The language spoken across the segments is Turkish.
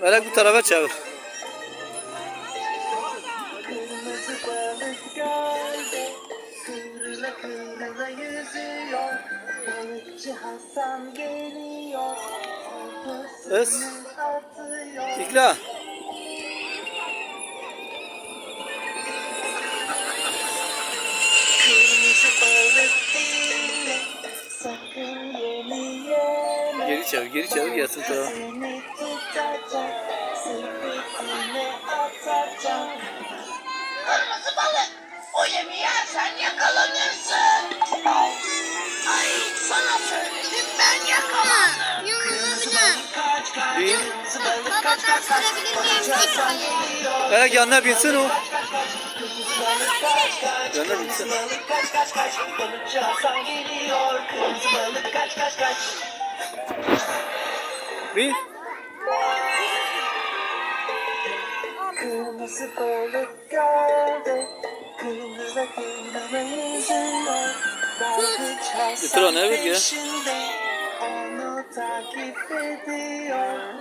Melek bu tarafa çevir. Kırmızı balık Geri çevir, geri çevir Sepetine atacak Kırmızı balık. O yemi yersen yakalanırsın. Ay sana söyledim sürebilir miyim? Balıkçı Melek yanına binsin o. Yanına binsin. kaç kaç kaç Balıkçı Hasan geliyor Kırmızı balık kaç kaç kaç Bin. Kırmızı balık gölde Kırmızı kırmızı yüzüyor Dalgıç Getir Hasan evet peşinde Onu takip ediyor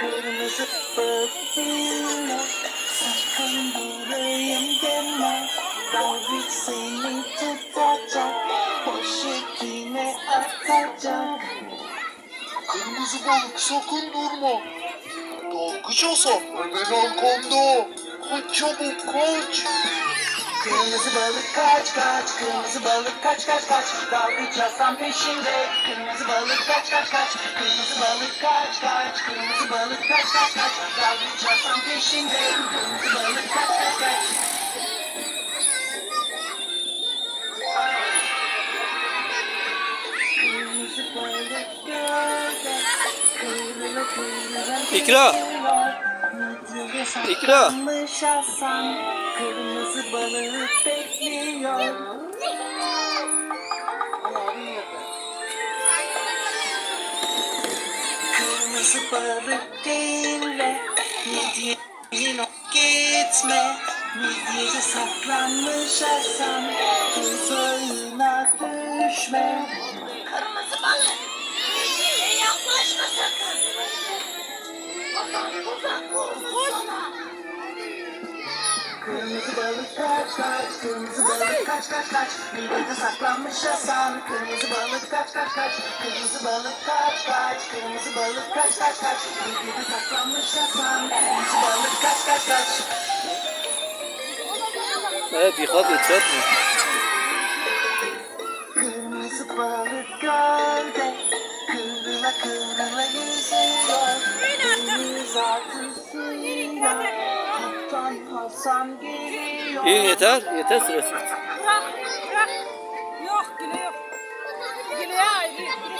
Kırmızı dinle Sakın buradayım deme Dalgıç seni tutacak Poşetine atacak Kırmızı balık sakın durma. Dalgıç Hasan hemen arkamda. Kaç çabuk kaç. Kırmızı balık kaç kaç Kırmızı balık kaç kaç kaç. Dalgıç peşinde. Kırmızı balık kaç kaç kaç Kırmızı balık kaç kaç Kırmızı balık kaç kaç kaç. Dalgıç peşinde. Kırmızı balık kaç kaç kaç. İkra. İkra. Hasan Kırmızı balığı bekliyor Kırmızı balık dinle Midyeyi gitme Midyeye saklanmış Hasan Tuzağına düşme Kırmızı balık. Midyeye yaklaşma sakın. Kırmızı balık kaç kaç, kırmızı balık kaç kaç kaç. Midede saklanmış Hasan. Kırmızı balık kaç kaç kaç, kırmızı balık kaç kaç. Kırmızı balık kaç kaç kaç. Midede saklanmış Hasan. Kırmızı balık kaç kaç kaç. Melek dikkat et çarpma. Kırmızı balık gölde Kıvrıla kıvrıla İyi yeter, yeter sırası. Bırak, bırak. Yok, güle yok. Güle ayrı. Bir.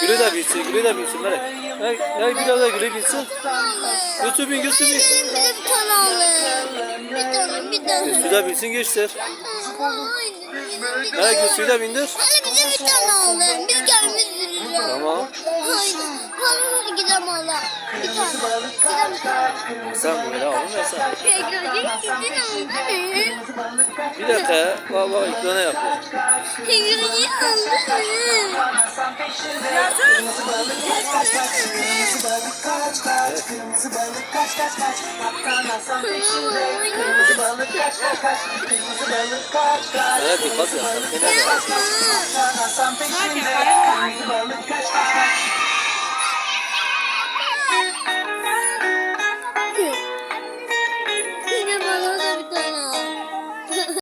Gülü de bilsin, gülü de bilsin Melek. Melek, Melek biraz daha gülü bilsin. Götür bin, götür bin. Bize bir tane. Bir tane, bir tane. Götür de bilsin geçtir. Melek götürü de bindir. Hadi bize bir tane alın. Hadi gidelim hala. Bir tane. Gidelim. Sen böyle alın ya sen. Görecek gidin alın. Bir dakika, bak bak ekrana yap. Görecek alın. Hasan peşinde Kırmızı balık kaç kaç kaç Kırmızı balık kaç kaç Kırmızı balık kaç kaç kaç Kaptan Hasan peşinde Kırmızı balık kaç kaç kaç